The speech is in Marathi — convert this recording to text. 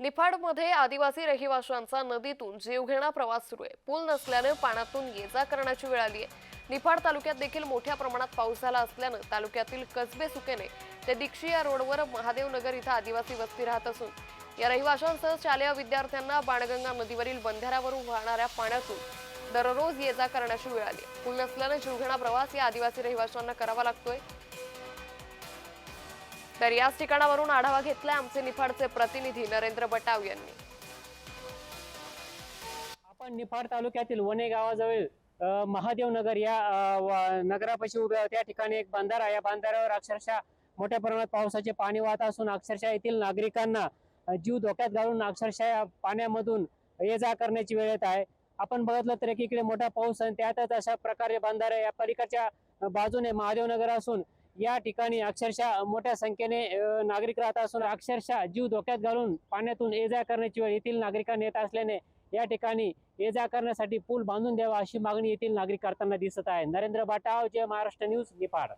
निफाडमध्ये आदिवासी रहिवाशांचा नदीतून जीवघेणा प्रवास सुरू आहे. पूल नसल्यानं पाण्यातून ये जा करण्याची वेळ आली आहे. निफाड तालुक्यात देखील मोठ्या प्रमाणात पाऊस झाला असल्यानं तालुक्यातील कसबे सुकेने ते दीक्षी या रोडवर महादेवनगर इथं आदिवासी वस्ती राहत असून या रहिवाशांसह शालेय विद्यार्थ्यांना बाणगंगा नदीवरील बंधाऱ्यावरून वाहणाऱ्या पाण्यातून दररोज ये जा करण्याची वेळ आली आहे. पूल नसल्यानं जीवघेणा प्रवास या आदिवासी रहिवाशांना करावा लागतोय. तर याच ठिकाणावरून आढावा घेतलाय आमचे निफाडचे प्रतिनिधी नरेंद्र बटाव यांनी. आपण निफाड तालुक्यातील वने गावाजवळ महादेवनगर या व- नगरापाशी उभे आहोत. त्या ठिकाणी एक बांधारा आहे. या बंधाऱ्यावर अक्षरशः मोठ्या प्रमाणात पावसाचे पाणी वाहत असून अक्षरशः येथील नागरिकांना जीव धोक्यात घालून अक्षरशः या पाण्यामधून ये जा करण्याची वेळ येत आहे. आपण बघितलं तर एकीकडे मोठा पाऊस आणि त्यातच अशा प्रकारे बंधारा या पलीकडच्या बाजूने महादेवनगर असून या ठिकाणी अक्षरशः मोठ्या संख्येने नागरिक राहत असून अक्षरशः जीव धोक्यात घालून पाण्यातून ये जा करण्याची वेळ येथील नागरिकांना येत असल्याने या ठिकाणी ये जा करण्यासाठी पूल बांधून द्यावा अशी मागणी येथील नागरिक करताना दिसत आहे. नरेंद्र बाटाव जय महाराष्ट्र न्यूज निपाड